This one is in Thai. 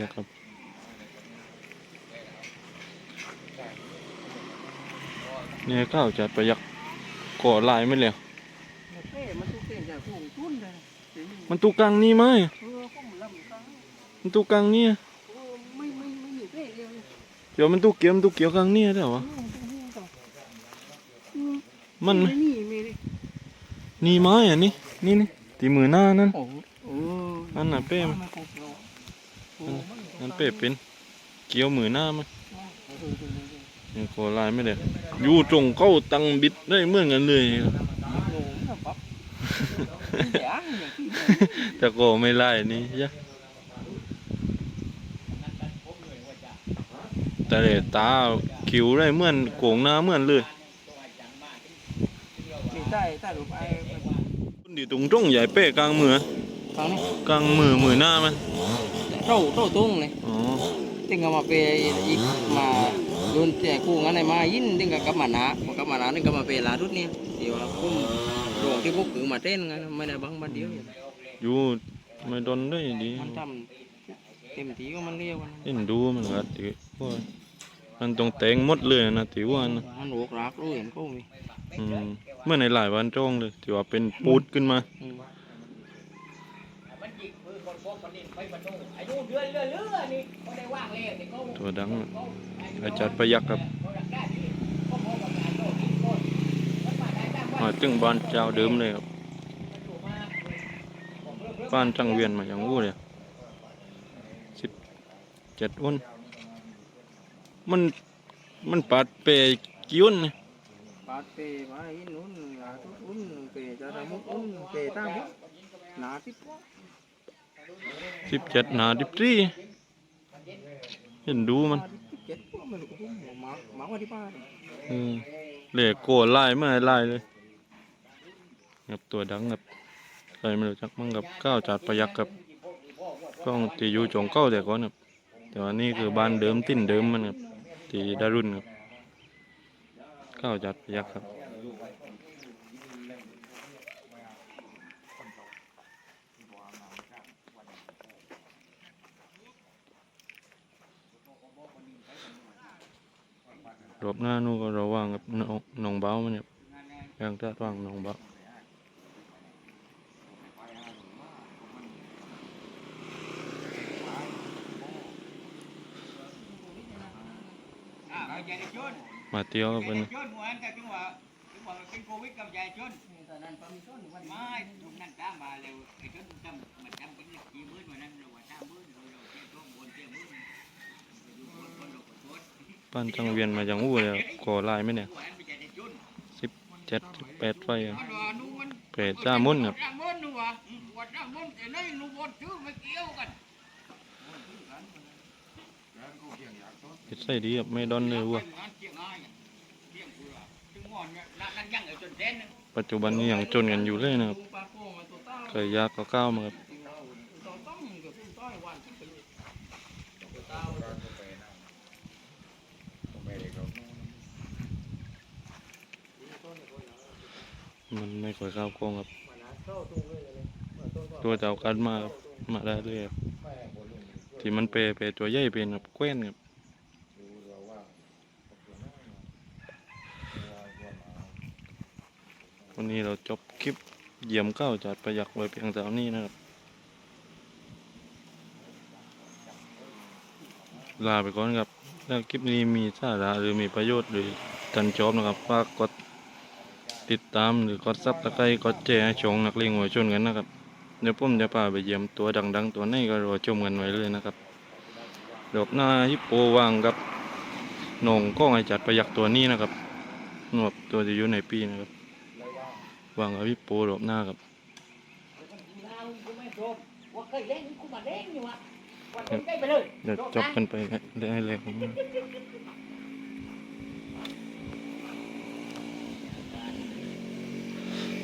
ยักครับเนี่ยก้าวจัดประยักก่อลายไม่แล้วเป้มันตุกเก่งจากผู้ทุนเลยเดี๋ยวนี้มันตุกกังนี่ไหมเออผมลำตังมันตุกกังนี่เออไม่ไม่ไม่มีเป้เดียวเลยเดี๋ยวมันตุกเกี่ยวมันตุกเกี่ยวกังนี่ได้เหรอวะอืมมันไหมไนี่มีเลยนี่ไม้อะนี่นี่นี่ตีมือหน้านั่นโอ้โหเออนั่นน่ะเป้มั นมันคงเราโอ้มันนั่นเป้เป็นเกี่ยวมือหน้ามันเออเออเออเออยังก่อลายไม่ได้อยู่ตรงเข้าตังบิดได้เหมือนกันเลยโอ้โหมันปั๊บแย่างอย่างที่แต่ก็ไม่ไล่นี่ยะแต่เดตาคิวได้เหมือนโกงหน้าเหมือนเลยนี่ใต้ใต้รูปไอ้คนดีตรงตรงใหญ่เป้กลางมือฟังนี่กลางมือมือหน้ามัน เต้าเต้าตุ้งเลยอ๋อ tính cả mà về ít mà luôn trẻ cu ngắn này mà in tính cả các mà ná mà các mà ná tính cả mà về lá rút nè thì là cũng rồi cái bốc cứ mà trên ngay mà này bằng ban điếu อยู่ไม่โดนได้ดีมันทำเต็มที่ก็มันเรียกว่าเห็นดูมันก็ติว่ามันตรงแตงหมดเลยนะติว่านะมันโอกรักรู้เห็นก็มีอืมเมื่อในหลายวันจ้องเลยที่ว่าเป็นปูดขึ้นมาอืม ตัวดังอาจารย์ประยักษ์ครับมาถึงบ้านเจ้าเดิมเลยครับบ้านจังเวียนมาอย่างวู้เลยสิบเจ็ดอ้นมันมันปัดเปยกี่อ้นเนี่ยปาดเปยมาอินนู้นลาทุกอุ้นเปยจะทำมุกอุ้นเปยตั้งมุกหนาที่ปุ๊บ สิบเจ็ดหนาดิบตรีเห็นดูมันเจ็ดปุ๊บมันก็ปุ๊บหมาหมาว่าที่บ้านอืมเหล่โกไล่ไม่ไล่เลยกับตัวดังกับใครไม่รู้จักมั่งกับก้าวจัดประยักกับกล้องตีอยู่จงเก้าแต่ก่อนครับแต่ว่านี่คือบ้านเดิมติ้นเดิมมันครับตีดารุ่นครับก้าวจัดประยักครับ รอบหน้านู่นก็ระวังกับนองน้องเบ้ามันเนี่ยยังจะระวังนองเบ้ามาเที่ยวกับใจเป็นนะจังหวะเป็นโควิดกับใจชุนไม่ลุงนั่นตามมาเร็ว บ้านจังเวียนมาอย่างอู้เลยก่อลายไหมเนี่ยสิบเจ็ดสิบแปดไฟเปรตจ้ามุ่นครับจ้ามุ่นนู่นวะอืมวัดจ้ามุ่นแต่นี่นู่นบนชื่อไม่เกี่ยวกันเฮ็ดใส่ดีครับไม่ดอนเลยวัวงานเที่ยงง่ายเที่ยงกูละถึงหมอนเนี่ยนั่นยังไอ้จนเต้นนึงปัจจุบันนี้ยังจนกันอยู่เลยนะครับปลาโป่งมาตัวต้าเคยยากก็ก้าวมาครับ ตัวต้องเกือบต้อยวันที่เป็นตัวต้า มันไม่ค่อยเข้ากล้องครับ ตัวเจ้ากันมาครับมาได้เลยครับที่มันเปรเปรตัวใหญ่เป็นครับแคว้นครับวันนี้เราจบคลิปเยี่ยมเก้าจัดประหยักไว้เพียงเท่านี้นะครับ ลาไปก่อนครับ ถ้าคลิปนี้มีสาระหรือมีประโยชน์หรือทันชอบนะครับฝากกด ติดตามหรือกดซับตะไคร้กดแชร์ให้ชงนักเลงหัวชนกันนะครับ เดี๋ยวผมจะพาไปเยี่ยมตัวดัง ๆ ตัวนี้ก็รอชมกันไว้เลยนะครับดอกหน้าฮิปโปวางกับหนองก้องไอจัดประหยักตัวนี้นะครับหนวบตัวจะอยู่ในปีนะครับวางกับฮิปโปดอกหน้าครับว่าเคยเล่นกูมาเล่นอยู่อะวันนี้ได้ไปเลยเดี๋ยวจบกันไปได้เลยผม